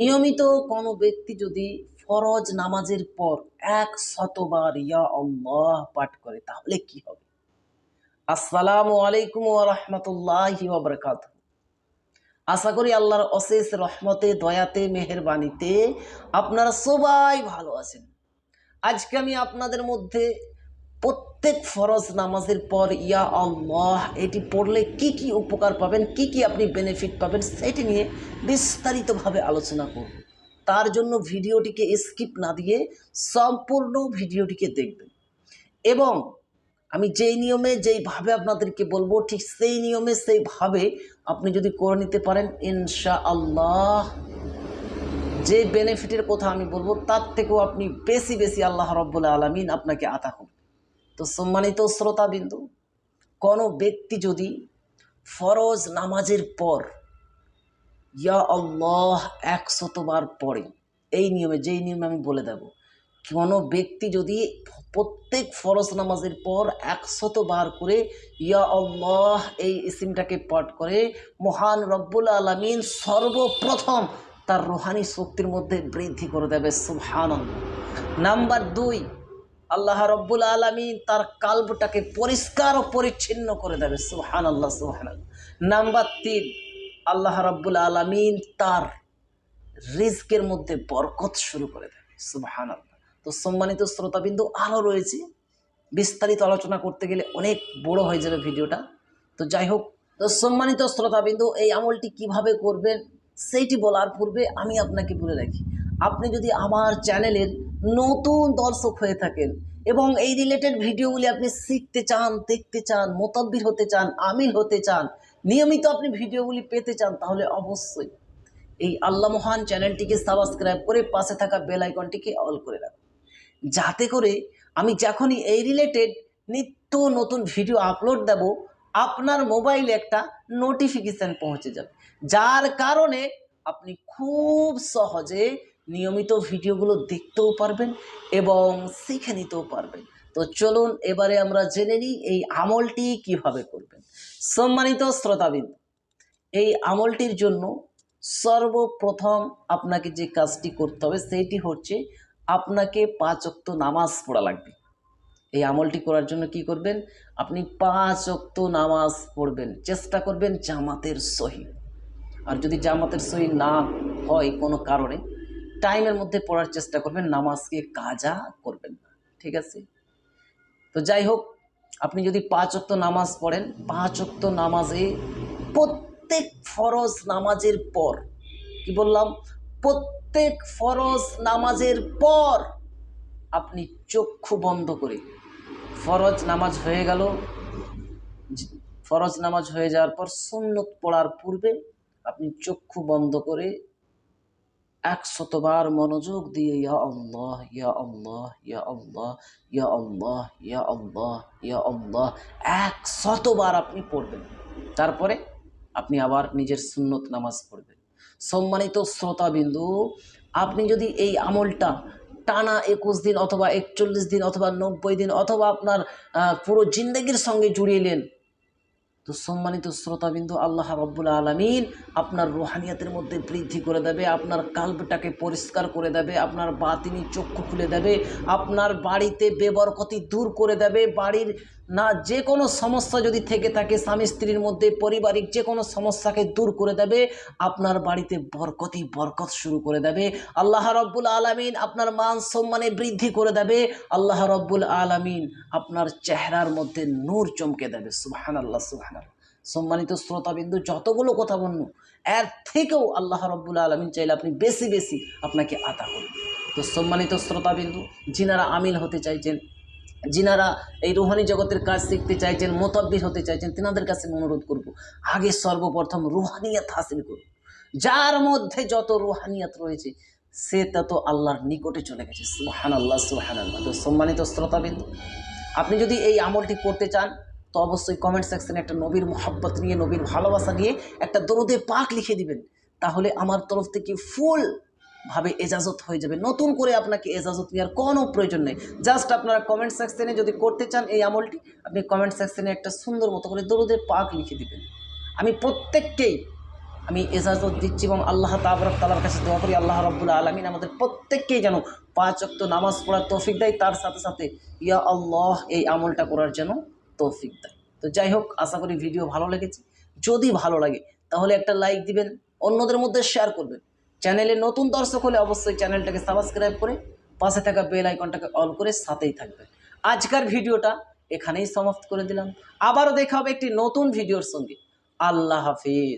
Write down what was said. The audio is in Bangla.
নিয়মিত কোনো ব্যক্তি যদি ফরজ নামাজের পর এক শতবার ইয়া আল্লাহ পাঠ করে, তাহলে কি হবে? আসসালামু আলাইকুম রাহমাতুল্লাহি ওয়া আশা করি আল্লাহর অশেষ রহমতে, দয়াতে, মেহেরবানিতে আপনারা সবাই ভালো আছেন। আজকে আমি আপনাদের মধ্যে প্রত্যেক ফরজ নামাজের পর, ইয়া আল্লাহ, এটি পড়লে কি কি উপকার পাবেন, কি কি আপনি বেনিফিট পাবেন, সেটি নিয়ে বিস্তারিতভাবে আলোচনা করব। তার জন্য ভিডিওটিকে স্কিপ না দিয়ে সম্পূর্ণ ভিডিওটিকে দেখবেন। এবং আমি যেই নিয়মে, যেইভাবে আপনাদেরকে বলব, ঠিক সেই নিয়মে, সেইভাবে আপনি যদি করে নিতে পারেন ইনশা আল্লাহ যে বেনিফিটের কথা আমি বলব, তার থেকেও আপনি বেশি বেশি আল্লাহ রব্বুল আলমিন আপনাকে আতা করবেন তো সম্মানিত শ্রোতাবিন্দু, কোনো ব্যক্তি যদি ফরজ নামাজের পর ইয়া আল্লাহ একশতবার পড়ে, এই নিয়মে, যেই নিয়মে আমি বলে দেব, কোনো ব্যক্তি যদি প্রত্যেক ফরজ নামাজের পর একশত বার করে ইয়া আল্লাহ এই ইসিমটাকে পাঠ করে, মহান রব্বুল আলমিন সর্বপ্রথম তার রোহানি শক্তির মধ্যে বৃদ্ধি করে দেবে সুবহান নাম্বার দুই আল্লাহ রব্বুল আলমিন তার কাল্পটাকে পরিষ্কার ও পরিচ্ছিন্ন করে দেবে। সুহান আল্লাহ সুহান নাম্বার তিন, আল্লাহ রব্বুল আলমিন তার রিস্কের মধ্যে বরকত শুরু করে দেবে। সুবহান আল্লাহ তো সম্মানিত শ্রোতাবিন্দু, আরও রয়েছে। বিস্তারিত আলোচনা করতে গেলে অনেক বড় হয়ে যাবে ভিডিওটা। তো যাই হোক, তো সম্মানিত শ্রোতাবিন্দু, এই আমলটি কীভাবে করবেন, সেইটি বলার পূর্বে আমি আপনাকে বলে রাখি। আপনি যদি আমার চ্যানেলের নতুন দর্শক হয়ে থাকেন। এবং এই রিলেটেড ভিডিওগুলি আপনি শিখতে চান, দেখতে চান, মোতাব্বির হতে চান আমিল হতে চান, নিয়মিত আপনি ভিডিওগুলি পেতে চান, তাহলে অবশ্যই এই আল্লাহ মহান চ্যানেলটিকে সাবস্ক্রাইব করে পাশে থাকা বেল আইকনটিকে অল করে রাখুন। যাতে করে আমি যখনই এই রিলেটেড নিত্য নতুন ভিডিও আপলোড দেব, আপনার মোবাইলে একটা নোটিফিকেশান পৌঁছে যাবে। যার কারণে আপনি খুব সহজে নিয়মিত ভিডিওগুলো দেখতেও পারবেন এবং শিখে নিতেও পারবেন। তো চলুন এবারে আমরা জেনে নিই এই আমলটি কীভাবে করবেন। সম্মানিত শ্রোতাবিদ এই আমলটির জন্য সর্বপ্রথম আপনাকে যে কাজটি করতে হবে সেইটি হচ্ছে আপনাকে পাঁচ অক্ত নামাজ পড়া লাগবে। এই আমলটি করার জন্য কি করবেন? আপনি পাঁচ অক্ত নামাজ পড়বেন, চেষ্টা করবেন জামাতের সহি আর যদি জামাতের সহি না হয় কোনো কারণে টাইমের মধ্যে পড়ার চেষ্টা করবেন, নামাজকে কাজা করবেন না, ঠিক আছে? তো যাই হোক, আপনি যদি পাঁচ অক্ত নামাজ পড়েন, পাঁচ অক্ত নামাজে প্রত্যেক ফরজ নামাজের পর, কি বললাম? প্রত্যেক ফরজ নামাজের পর আপনি চক্ষু বন্ধ করে, ফরজ নামাজ হয়ে গেল ফরজ নামাজ হয়ে যাওয়ার পর সুন্নত পড়ার পূর্বে আপনি চক্ষু বন্ধ করে একশতবার মনোযোগ দিয়ে, ইয়া আল্লাহ ইয়া আল্লাহ ইয়া আল্লাহ ইয়া আল্লাহ ইয়া আল্লাহ ইয়া আল্লাহ। একশতবার আপনি পড়বেন। তারপরে আপনি আবার নিজের সুন্নত নামাজ পড়বেন। সম্মানিত শ্রোতাবিন্দু, আপনি যদি এই আমলটা টানা একুশ দিন অথবা একচল্লিশ দিন অথবা নব্বই দিন অথবা আপনার পুরো জিন্দগির সঙ্গে জুড়িয়ে তো সম্মানিত শ্রোতাবিন্দু, আল্লাহ রব্বুল আলমিন আপনার রোহানিয়াতের মধ্যে বৃদ্ধি করে দেবে, আপনার কাল্পটাকে পরিষ্কার করে দেবে, আপনার বাতিনি চক্ষু খুলে দেবে, আপনার বাড়িতে বেবরকতি দূর করে দেবে, বাড়ির না, যে কোনো সমস্যা যদি থেকে থাকে, স্বামী স্ত্রীর মধ্যে, পারিবারিক যে কোনো সমস্যাকে দূর করে দেবে, আপনার বাড়িতে বরকতই বরকত শুরু করে দেবে। আল্লাহ রব্বুল আলমিন আপনার মান সম্মানে বৃদ্ধি করে দেবে। আল্লাহ রব্বুল আলমিন আপনার চেহারার মধ্যে নূর চমকে দেবে। সুবাহান আল্লাহ সুবাহান সম্মানিত শ্রোতাবিন্দু, যতগুলো কথা বলল এর থেকেও আল্লাহ রব্বুল আলমিন চাইলে আপনি বেশি বেশি আপনাকে আতা করবেন তো সম্মানিত শ্রোতাবিন্দু, যিনারা আমিল হতে চাইছেন যিনারা এই রুহানি জগতের কাজ শিখতে চাইছেন, মোতাব্বির হতে চাইছেন, তেনাদের কাছে অনুরোধ করব, আগে সর্বপ্রথম রুহানিয়াত হাসিল করুন। যার মধ্যে যত রুহানিয়াত রয়েছে, সে তত আল্লাহর নিকটে চলে গেছে। সুহান আল্লাহ সুহান আল্লাহ তো সম্মানিত শ্রোতাবিন্দু, আপনি যদি এই আমলটি করতে চান, তো অবশ্যই কমেন্ট সেকশনে একটা নবীর মোহাব্বত নিয়ে, নবীর ভালোবাসা নিয়ে একটা দরদে পাক লিখে দিবেন। তাহলে আমার তরফ থেকে ফুল ভাবে এজাজত হয়ে যাবে। নতুন করে আপনাকে এজাজত নেওয়ার কোনো প্রয়োজন নেই। জাস্ট আপনারা কমেন্ট সেকশনে যদি করতে চান এই আমলটি, আপনি কমেন্ট সেকশনে একটা সুন্দর মতো করে দরুদের পাক লিখে দেবেন। আমি প্রত্যেককেই আমি এজাজত দিচ্ছি এবং আল্লাহ তাবরক তালার কাছে দোয়া করি, আল্লাহ রব্বুল আলমিন আমাদের প্রত্যেককেই যেন পাঁচ অক্ত নামাজ পড়ার তৌফিক দেয়। তার সাথে সাথে ইয়া আল্লাহ এই আমলটা করার যেন তৌফিক দেয়। তো যাই হোক, আশা করি ভিডিও ভালো লেগেছে। যদি ভালো লাগে, তাহলে একটা লাইক দিবেন, অন্যদের মধ্যে শেয়ার করবেন। চ্যানেলে নতুন দর্শক হলে অবশ্যই চ্যানেলটাকে সাবস্ক্রাইব করে পাশে থাকা বেল আইকনটাকে অল করে সাথেই থাকবেন আজকের ভিডিওটা এখানেই সমাপ্ত করে দিলাম। আবারও দেখা হবে একটি নতুন ভিডিওর সঙ্গে। আল্লাহ হাফিজ।